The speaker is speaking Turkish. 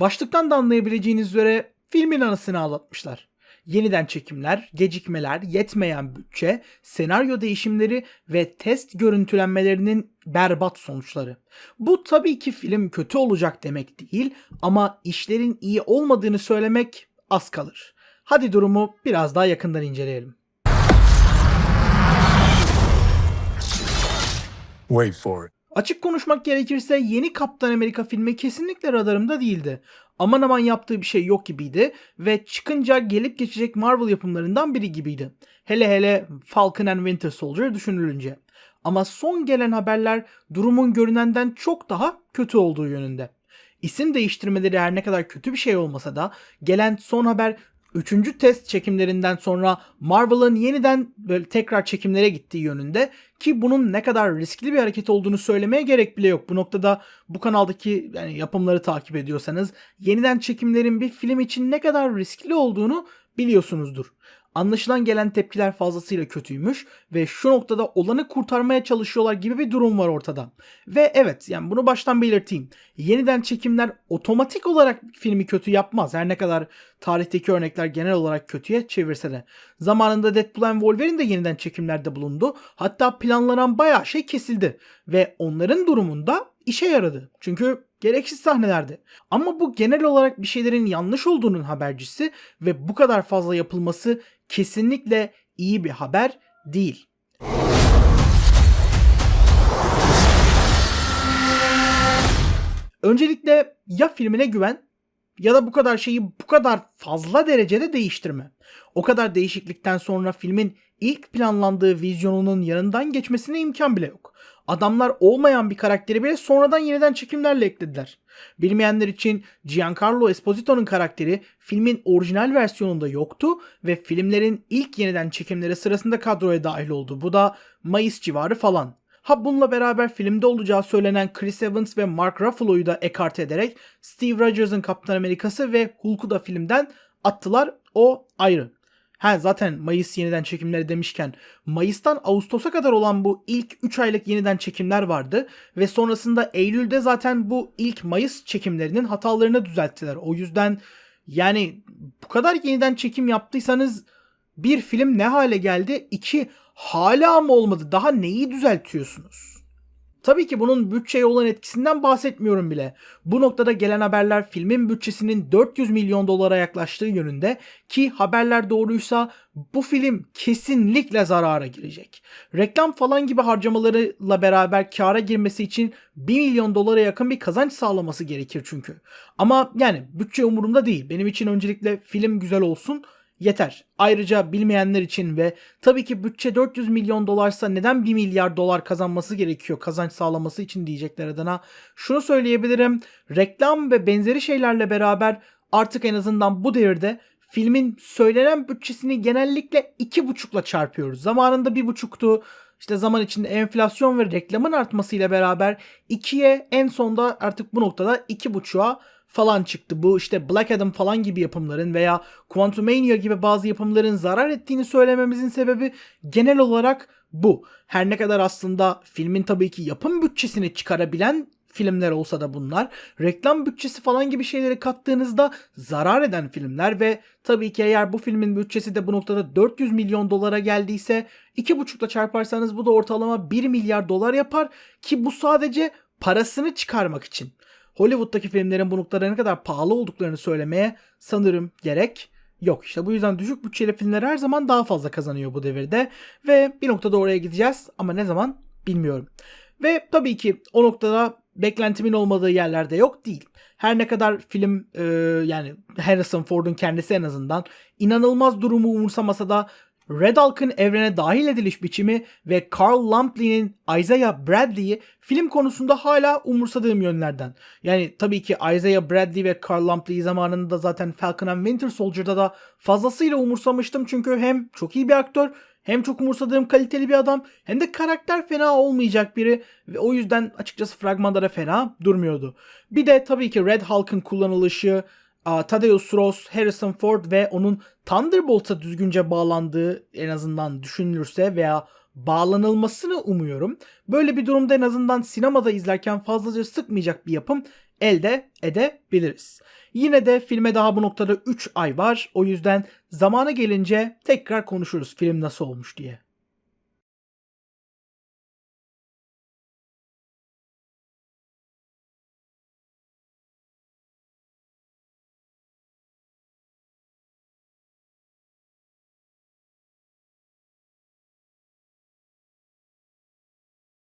Başlıktan da anlayabileceğiniz üzere filmin anısını ağlatmışlar. Yeniden çekimler, gecikmeler, yetmeyen bütçe, senaryo değişimleri ve test görüntülenmelerinin berbat sonuçları. Bu tabii ki film kötü olacak demek değil ama işlerin iyi olmadığını söylemek az kalır. Hadi durumu biraz daha yakından inceleyelim. Wait for it. Açık konuşmak gerekirse yeni Kaptan Amerika filmi kesinlikle radarımda değildi. Aman aman yaptığı bir şey yok gibiydi ve çıkınca gelip geçecek Marvel yapımlarından biri gibiydi. Hele hele Falcon and Winter Soldier düşünülünce. Ama son gelen haberler durumun görünenden çok daha kötü olduğu yönünde. İsim değiştirmeleri her ne kadar kötü bir şey olmasa da gelen son haber 3. test çekimlerinden sonra Marvel'ın yeniden böyle tekrar çekimlere gittiği yönünde ki bunun ne kadar riskli bir hareket olduğunu söylemeye gerek bile yok. Bu noktada bu kanaldaki yani yapımları takip ediyorsanız yeniden çekimlerin bir film için ne kadar riskli olduğunu biliyorsunuzdur. Anlaşılan gelen tepkiler fazlasıyla kötüymüş ve şu noktada olanı kurtarmaya çalışıyorlar gibi bir durum var ortada. Ve evet yani bunu baştan belirteyim. Yeniden çekimler otomatik olarak filmi kötü yapmaz. Her ne kadar tarihteki örnekler genel olarak kötüye çevirse de. Zamanında Deadpool and Wolverine de yeniden çekimlerde bulundu. Hatta planlanan bayağı şey kesildi. Ve onların durumunda işe yaradı. Çünkü gereksiz sahnelerdi. Ama bu genel olarak bir şeylerin yanlış olduğunun habercisi ve bu kadar fazla yapılması kesinlikle iyi bir haber değil. Öncelikle ya filmine güven ya da bu kadar şeyi bu kadar fazla derecede değiştirme. O kadar değişiklikten sonra filmin ilk planlandığı vizyonunun yanından geçmesine imkan bile yok. Adamlar olmayan bir karakteri bile sonradan yeniden çekimlerle eklediler. Bilmeyenler için Giancarlo Esposito'nun karakteri filmin orijinal versiyonunda yoktu ve filmlerin ilk yeniden çekimleri sırasında kadroya dahil oldu. Bu da Mayıs civarı falan. Ha bununla beraber filmde olacağı söylenen Chris Evans ve Mark Ruffalo'yu da ekarte ederek Steve Rogers'ın Kaptan Amerikası ve Hulk'u da filmden attılar. O ayrı. Ha zaten Mayıs yeniden çekimleri demişken Mayıs'tan Ağustos'a kadar olan bu ilk 3 aylık yeniden çekimler vardı ve sonrasında Eylül'de zaten bu ilk Mayıs çekimlerinin hatalarını düzelttiler. O yüzden yani bu kadar yeniden çekim yaptıysanız bir film ne hale geldi? İki hala mı olmadı? Daha neyi düzeltiyorsunuz? Tabii ki bunun bütçeye olan etkisinden bahsetmiyorum bile. Bu noktada gelen haberler filmin bütçesinin 400 milyon dolara yaklaştığı yönünde ki haberler doğruysa bu film kesinlikle zarara girecek. Reklam falan gibi harcamalarıyla beraber kâra girmesi için 1 milyon dolara yakın bir kazanç sağlaması gerekir çünkü. Ama yani bütçe umurumda değil. Benim için öncelikle film güzel olsun yeter. Ayrıca bilmeyenler için ve tabii ki bütçe 400 milyon dolarsa neden 1 milyar dolar kazanması gerekiyor kazanç sağlaması için diyecekler adına. Şunu söyleyebilirim. Reklam ve benzeri şeylerle beraber artık en azından bu devirde filmin söylenen bütçesini genellikle 2,5'la çarpıyoruz. Zamanında 1,5'tu. İşte zaman içinde enflasyon ve reklamın artmasıyla beraber 2'ye en sonda artık bu noktada 2,5'a falan çıktı. Bu işte Black Adam falan gibi yapımların veya Quantumania gibi bazı yapımların zarar ettiğini söylememizin sebebi genel olarak bu. Her ne kadar aslında filmin tabii ki yapım bütçesini çıkarabilen filmler olsa da bunlar reklam bütçesi falan gibi şeyleri kattığınızda zarar eden filmler ve tabii ki eğer bu filmin bütçesi de bu noktada 400 milyon dolara geldiyse 2,5'la çarparsanız bu da ortalama 1 milyar dolar yapar ki bu sadece parasını çıkarmak için. Hollywood'daki filmlerin bu noktada ne kadar pahalı olduklarını söylemeye sanırım gerek yok. İşte bu yüzden düşük bütçeli filmler her zaman daha fazla kazanıyor bu devirde ve bir noktada oraya gideceğiz ama ne zaman bilmiyorum. Ve tabii ki o noktada beklentimin olmadığı yerlerde yok değil. Her ne kadar film e, yani Harrison Ford'un kendisi en azından inanılmaz durumu umursamasa da Red Hulk'ın evrene dahil ediliş biçimi ve Carl Lumplin'in Isaiah Bradley'i film konusunda hala umursadığım yönlerden. Yani tabii ki Isaiah Bradley ve Carl Lumplin'i zamanında zaten Falcon and Winter Soldier'da da fazlasıyla umursamıştım çünkü hem çok iyi bir aktör hem çok umursadığım kaliteli bir adam hem de karakter fena olmayacak biri ve o yüzden açıkçası fragmanlara fena durmuyordu. Bir de tabii ki Red Hulk'ın kullanılışı, Thaddeus Ross, Harrison Ford ve onun Thunderbolt'a düzgünce bağlandığı en azından düşünülürse veya bağlanılmasını umuyorum. Böyle bir durumda en azından sinemada izlerken fazlaca sıkmayacak bir yapım elde edebiliriz. Yine de filme daha bu noktada 3 ay var. O yüzden zamanı gelince tekrar konuşuruz film nasıl olmuş diye.